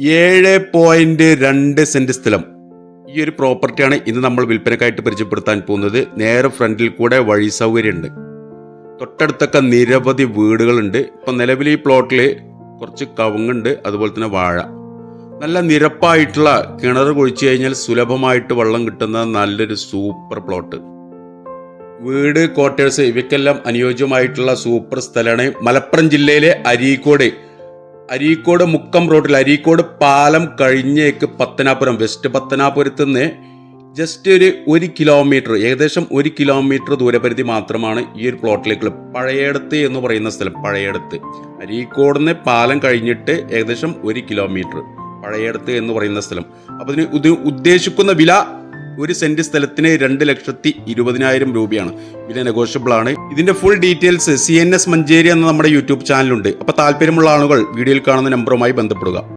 ഏഴ് പോയിന്റ് രണ്ട് സെന്റ് സ്ഥലം. ഈ ഒരു പ്രോപ്പർട്ടിയാണ് ഇന്ന് നമ്മൾ വിൽപ്പനക്കായിട്ട് പരിചയപ്പെടുത്താൻ പോകുന്നത്. നേരെ ഫ്രണ്ടിൽ കൂടെ വഴി സൗകര്യമുണ്ട്. തൊട്ടടുത്തൊക്കെ നിരവധി വീടുകളുണ്ട്. ഇപ്പം നിലവിൽ ഈ പ്ലോട്ടിൽ കുറച്ച് കവുങ്ങുണ്ട് അതുപോലെ തന്നെ വാഴ. നല്ല നിരപ്പായിട്ടുള്ള കിണർ കുഴിച്ചു കഴിഞ്ഞാൽ സുലഭമായിട്ട് വെള്ളം കിട്ടുന്ന നല്ലൊരു സൂപ്പർ പ്ലോട്ട്. വീട് ക്വാർട്ടേഴ്സ് ഇവയ്ക്കെല്ലാം അനുയോജ്യമായിട്ടുള്ള സൂപ്പർ സ്ഥലമാണ്. മലപ്പുറം ജില്ലയിലെ അരീക്കോട്. അരീക്കോട് മുക്കം റോഡിൽ അരീക്കോട് പാലം കഴിഞ്ഞേക്ക് പത്തനാപുരം വെസ്റ്റ് പത്തനാപുരത്ത് നിന്ന് ജസ്റ്റ് ഒരു ഒരു കിലോമീറ്റർ ഏകദേശം ഒരു കിലോമീറ്റർ ദൂരപരിധി മാത്രമാണ് ഈ ഒരു പ്ലോട്ടിലേക്കുള്ള പഴയടത്ത് എന്ന് പറയുന്ന സ്ഥലം പഴയടത്ത്. അരീക്കോട് നിന്ന് പാലം കഴിഞ്ഞിട്ട് ഏകദേശം ഒരു കിലോമീറ്റർ പഴയടത്ത് എന്ന് പറയുന്ന സ്ഥലം. അപ്പോൾ ഇതിന് ഉദ്ദേശിക്കുന്ന വില ഒരു സെന്റ് സ്ഥലത്തിന് രണ്ട് ലക്ഷത്തി ഇരുപതിനായിരം രൂപയാണ്. വില നെഗോഷ്യബിൾ ആണ്. ഇതിന്റെ full details C N S Manjeri എന്ന നമ്മുടെ യൂട്യൂബ് ചാനലുണ്ട് അപ്പോൾ താല്പര്യമുള്ള ആളുകൾ വീഡിയോയിൽ കാണുന്ന നമ്പറുമായി ബന്ധപ്പെടുക.